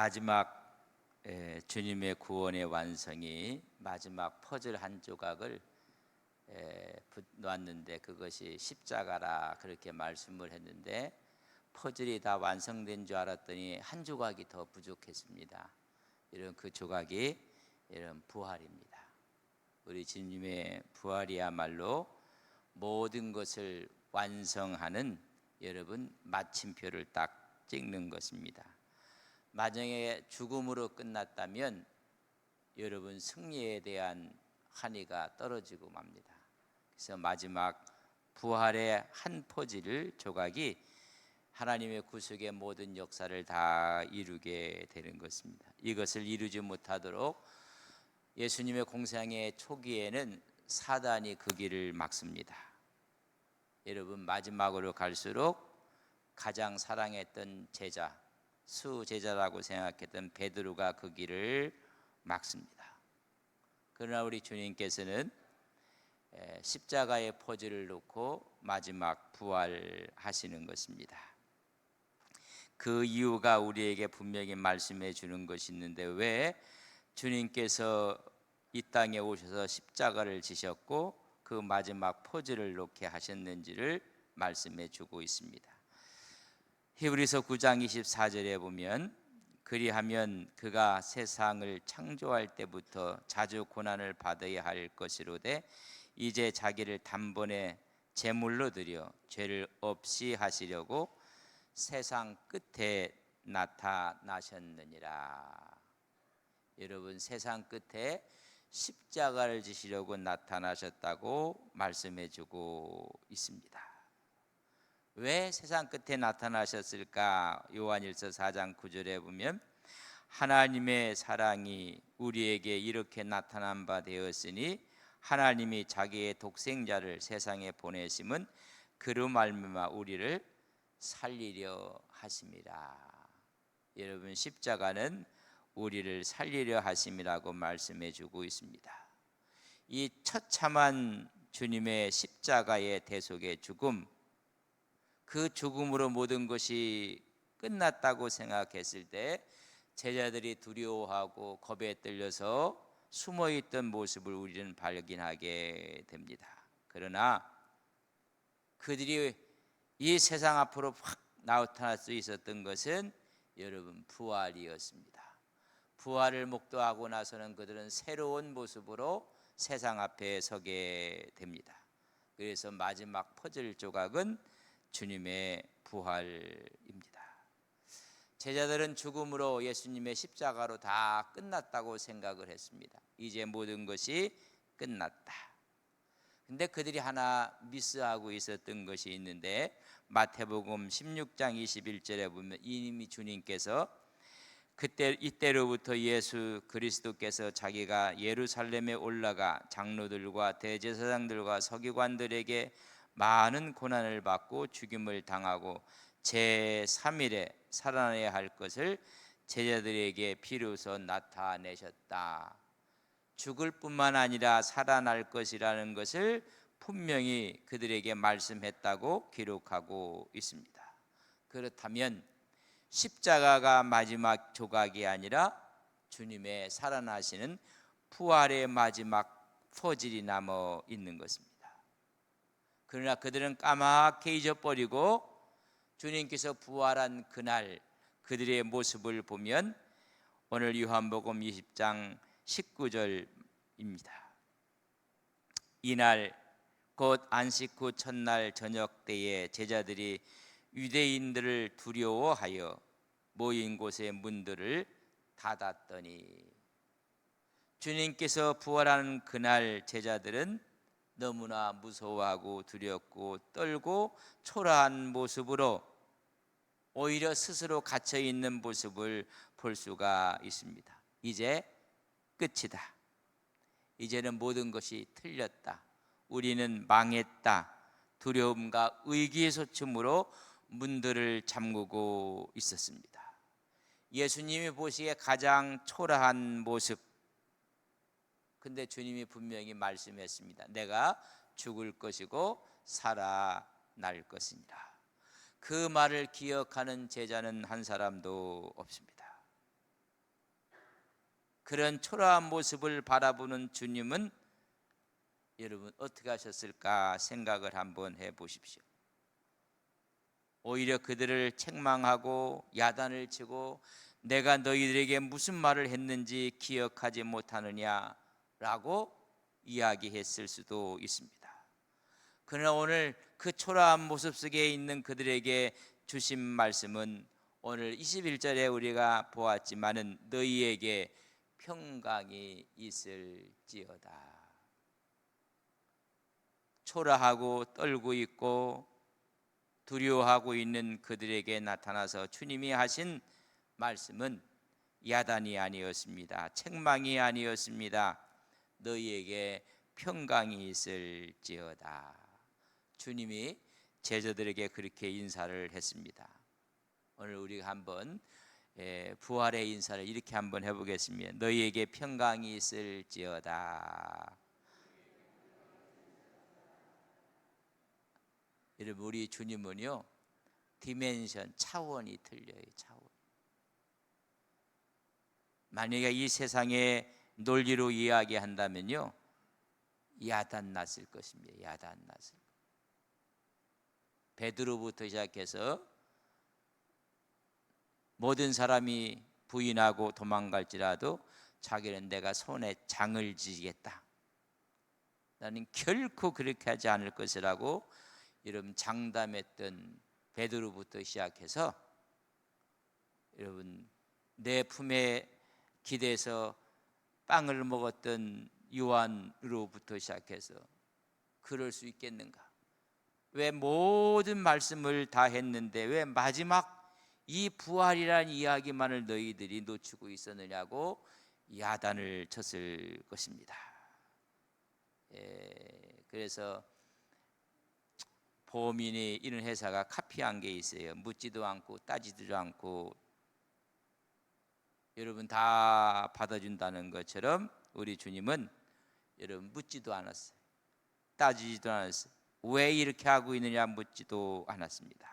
마지막 에, 주님의 구원의 완성이 마지막 퍼즐 한 조각을 에, 붙- 놨는데 그것이 십자가라 그렇게 말씀을 했는데 퍼즐이 다 완성된 줄 알았더니 한 조각이 더 부족했습니다. 이런 그 조각이 이런 부활입니다. 우리 주님의 부활이야말로 모든 것을 완성하는 여러분 마침표를 딱 찍는 것입니다. 만약에 죽음으로 끝났다면 여러분 승리에 대한 한의가 떨어지고 맙니다. 그래서 마지막 부활의 한 포지를 조각이 하나님의 구속의 모든 역사를 다 이루게 되는 것입니다. 이것을 이루지 못하도록 예수님의 공생의 초기에는 사단이 그 길을 막습니다. 여러분 마지막으로 갈수록 가장 사랑했던 제자 수 제자라고 생각했던 베드로가 그 길을 막습니다. 그러나 우리 주님께서는 에, 십자가의 포즈를 놓고 마지막 부활하시는 것입니다. 그 이유가 우리에게 분명히 말씀해 주는 것이 있는데 왜 주님께서 이 땅에 오셔서 십자가를 지셨고 그 마지막 포즈를 놓게 하셨는지를 말씀해 주고 있습니다. 히브리서 9장 24절에 보면 그리하면 그가 세상을 창조할 때부터 자주 고난을 받아야 할 것이로되 이제 자기를 단번에 제물로 드려 죄를 없이 하시려고 세상 끝에 나타나셨느니라. 여러분 세상 끝에 십자가를 지시려고 나타나셨다고 말씀해 주고 있습니다. 왜 세상 끝에 나타나셨을까? 요한일서 4장 9절에 보면 하나님의 사랑이 우리에게 이렇게 나타난 바 되었으니 하나님이 자기의 독생자를 세상에 보내심은 그로 말미암아 우리를 살리려 하심이라. 여러분 십자가는 우리를 살리려 하심이라고 말씀해 주고 있습니다. 이 처참한 주님의 십자가의 대속의 죽음 그 죽음으로 모든 것이 끝났다고 생각했을 때 제자들이 두려워하고 겁에 떨려서 숨어 있던 모습을 우리는 발견하게 됩니다. 그러나 그들이 이 세상 앞으로 확 나타날 수 있었던 것은 여러분 부활이었습니다. 부활을 목도하고 나서는 그들은 새로운 모습으로 세상 앞에 서게 됩니다. 그래서 마지막 퍼즐 조각은 주님의 부활입니다. 제자들은 죽음으로 예수님의 십자가로 다 끝났다고 생각을 했습니다. 이제 모든 것이 끝났다. 근데 그들이 하나 미스하고 있었던 것이 있는데 마태복음 16장 21절에 보면 이미 주님께서 그때 이때로부터 예수 그리스도께서 자기가 예루살렘에 올라가 장로들과 대제사장들과 서기관들에게 많은 고난을 받고 죽임을 당하고 제 3일에 살아나야 할 것을 제자들에게 비로소 나타내셨다. 죽을 뿐만 아니라 살아날 것이라는 것을 분명히 그들에게 말씀했다고 기록하고 있습니다. 그렇다면 십자가가 마지막 조각이 아니라 주님의 살아나시는 부활의 마지막 포질이 남아 있는 것입니다. 그러나 그들은 까맣게 잊어버리고 주님께서 부활한 그날 그들의 모습을 보면 오늘 요한복음 20장 19절입니다. 이날 곧 안식 후 첫날 저녁 때에 제자들이 유대인들을 두려워하여 모인 곳의 문들을 닫았더니 주님께서 부활하는 그날 제자들은 너무나 무서워하고 두렵고 떨고 초라한 모습으로 오히려 스스로 갇혀 있는 모습을 볼 수가 있습니다. 이제 끝이다. 이제는 모든 것이 틀렸다. 우리는 망했다. 두려움과 의기소침으로 문들을 잠그고 있었습니다. 예수님이 보시기에 가장 초라한 모습. 근데 주님이 분명히 말씀했습니다. 내가 죽을 것이고 살아날 것이니라. 그 말을 기억하는 제자는 한 사람도 없습니다. 그런 초라한 모습을 바라보는 주님은 여러분 어떻게 하셨을까 생각을 한번 해 보십시오. 오히려 그들을 책망하고 야단을 치고 내가 너희들에게 무슨 말을 했는지 기억하지 못하느냐 라고 이야기했을 수도 있습니다. 그러나 오늘 그 초라한 모습 속에 있는 그들에게 주신 말씀은 오늘 21절에 우리가 보았지만은 너희에게 평강이 있을지어다. 초라하고 떨고 있고 두려워하고 있는 그들에게 나타나서 주님이 하신 말씀은 야단이 아니었습니다. 책망이 아니었습니다. 너희에게 평강이 있을지어다. 주님이 제자들에게 그렇게 인사를 했습니다. 오늘 우리가 한번 예, 부활의 인사를 이렇게 한번 해보겠습니다. 너희에게 평강이 있을지어다. 여러분 우리 주님은요 디멘션 차원이 틀려요 차원. 만약에 이 세상의 논리로 이야기한다면요 야단 났을 것입니다. 야단 났을. 베드로부터 시작해서 모든 사람이 부인하고 도망갈지라도 자기는 내가 손에 장을 지겠다. 나는 결코 그렇게 하지 않을 것이라고 여러분 장담했던 베드로부터 시작해서 여러분 내 품에 기대서 빵을 먹었던 요한으로부터 시작해서 그럴 수 있겠는가? 왜 모든 말씀을 다 했는데 왜 마지막 이 부활이란 이야기만을 너희들이 놓치고 있었느냐고 야단을 쳤을 것입니다. 예, 그래서 보험인이 이런 회사가 카피한 게 있어요. 묻지도 않고 따지지도 않고 여러분 다 받아준다는 것처럼 우리 주님은 여러분 묻지도 않았어요. 따지지도 않았어요. 왜 이렇게 하고 있느냐 묻지도 않았습니다.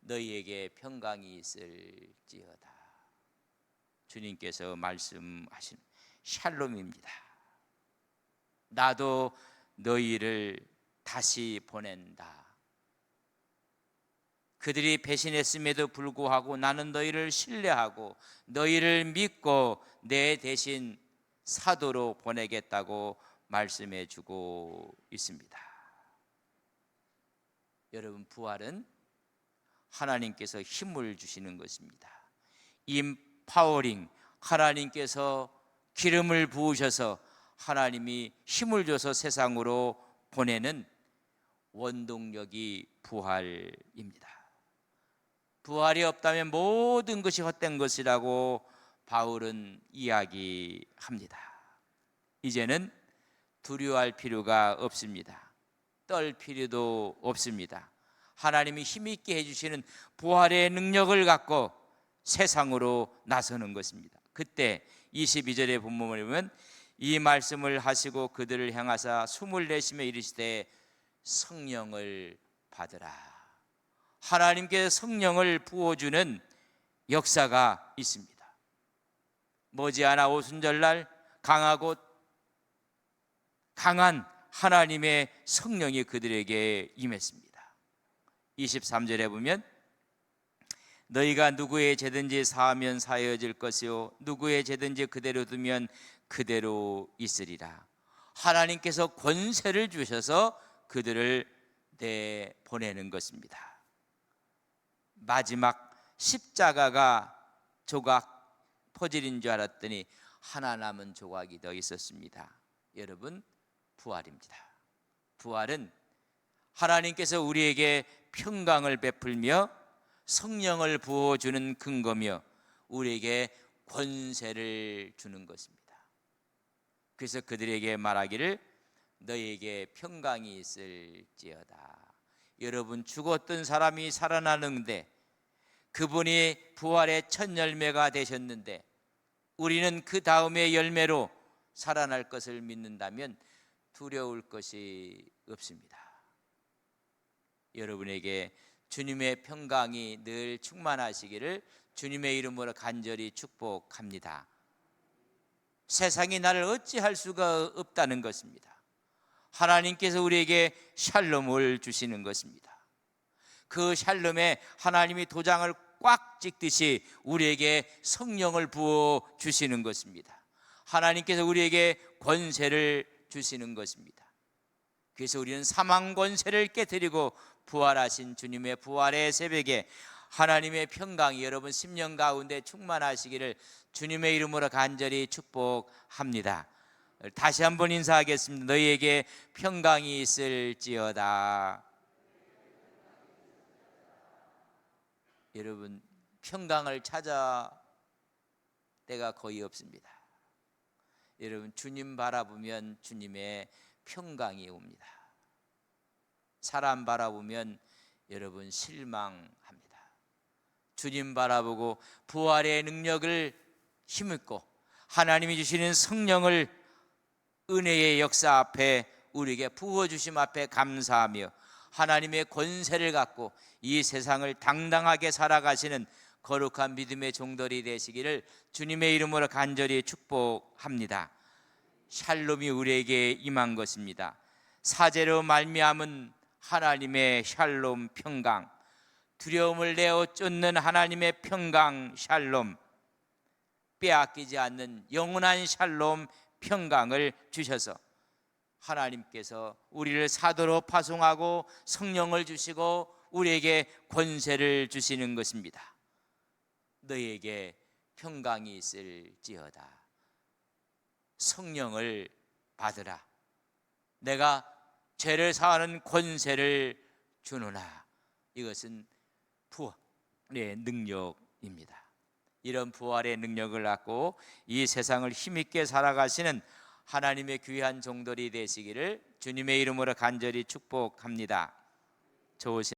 너희에게 평강이 있을지어다. 주님께서 말씀하신 샬롬입니다. 나도 너희를 다시 보낸다. 그들이 배신했음에도 불구하고 나는 너희를 신뢰하고 너희를 믿고 내 대신 사도로 보내겠다고 말씀해 주고 있습니다. 여러분 부활은 하나님께서 힘을 주시는 것입니다. 임파워링 하나님께서 기름을 부으셔서 하나님이 힘을 줘서 세상으로 보내는 원동력이 부활입니다. 부활이 없다면 모든 것이 헛된 것이라고 바울은 이야기합니다. 이제는 두려워할 필요가 없습니다. 떨 필요도 없습니다. 하나님이 힘있게 해주시는 부활의 능력을 갖고 세상으로 나서는 것입니다. 그때 22절의 본문을 보면 이 말씀을 하시고 그들을 향하사 숨을 내쉬며 이르시되 성령을 받으라. 하나님께 성령을 부어주는 역사가 있습니다. 머지않아 오순절날 강하고 강한 하나님의 성령이 그들에게 임했습니다. 23절에 보면 너희가 누구의 죄든지 사하면 사여질 것이요 누구의 죄든지 그대로 두면 그대로 있으리라. 하나님께서 권세를 주셔서 그들을 내 보내는 것입니다. 마지막 십자가가 조각 퍼즐인 줄 알았더니 하나 남은 조각이 더 있었습니다. 여러분 부활입니다. 부활은 하나님께서 우리에게 평강을 베풀며 성령을 부어 주는 근거며 우리에게 권세를 주는 것입니다. 그래서 그들에게 말하기를 너에게 평강이 있을지어다. 여러분 죽었던 사람이 살아나는데 그분이 부활의 첫 열매가 되셨는데 우리는 그 다음의 열매로 살아날 것을 믿는다면 두려울 것이 없습니다. 여러분에게 주님의 평강이 늘 충만하시기를 주님의 이름으로 간절히 축복합니다. 세상이 나를 어찌할 수가 없다는 것입니다. 하나님께서 우리에게 샬롬을 주시는 것입니다. 그 샬롬에 하나님이 도장을 꽉 찍듯이 우리에게 성령을 부어 주시는 것입니다. 하나님께서 우리에게 권세를 주시는 것입니다. 그래서 우리는 사망 권세를 깨뜨리고 부활하신 주님의 부활의 새벽에 하나님의 평강이 여러분 심령 가운데 충만하시기를 주님의 이름으로 간절히 축복합니다. 다시 한번 인사하겠습니다. 너희에게 평강이 있을지어다. 여러분 평강을 찾아 때가 거의 없습니다. 여러분 주님 바라보면 주님의 평강이 옵니다. 사람 바라보면 여러분 실망합니다. 주님 바라보고 부활의 능력을 힘입고 하나님이 주시는 성령을 은혜의 역사 앞에 우리에게 부어 주심 앞에 감사하며 하나님의 권세를 갖고 이 세상을 당당하게 살아가시는 거룩한 믿음의 종들이 되시기를 주님의 이름으로 간절히 축복합니다. 샬롬이 우리에게 임한 것입니다. 사제로 말미암은 하나님의 샬롬 평강, 두려움을 내어 쫓는 하나님의 평강 샬롬, 빼앗기지 않는 영원한 샬롬 평강을 주셔서 하나님께서 우리를 사도로 파송하고 성령을 주시고 우리에게 권세를 주시는 것입니다. 너희에게 평강이 있을지어다. 성령을 받으라. 내가 죄를 사하는 권세를 주노라. 이것은 부활의 능력입니다. 이런 부활의 능력을 갖고 이 세상을 힘있게 살아가시는 하나님의 귀한 종들이 되시기를 주님의 이름으로 간절히 축복합니다. 좋으신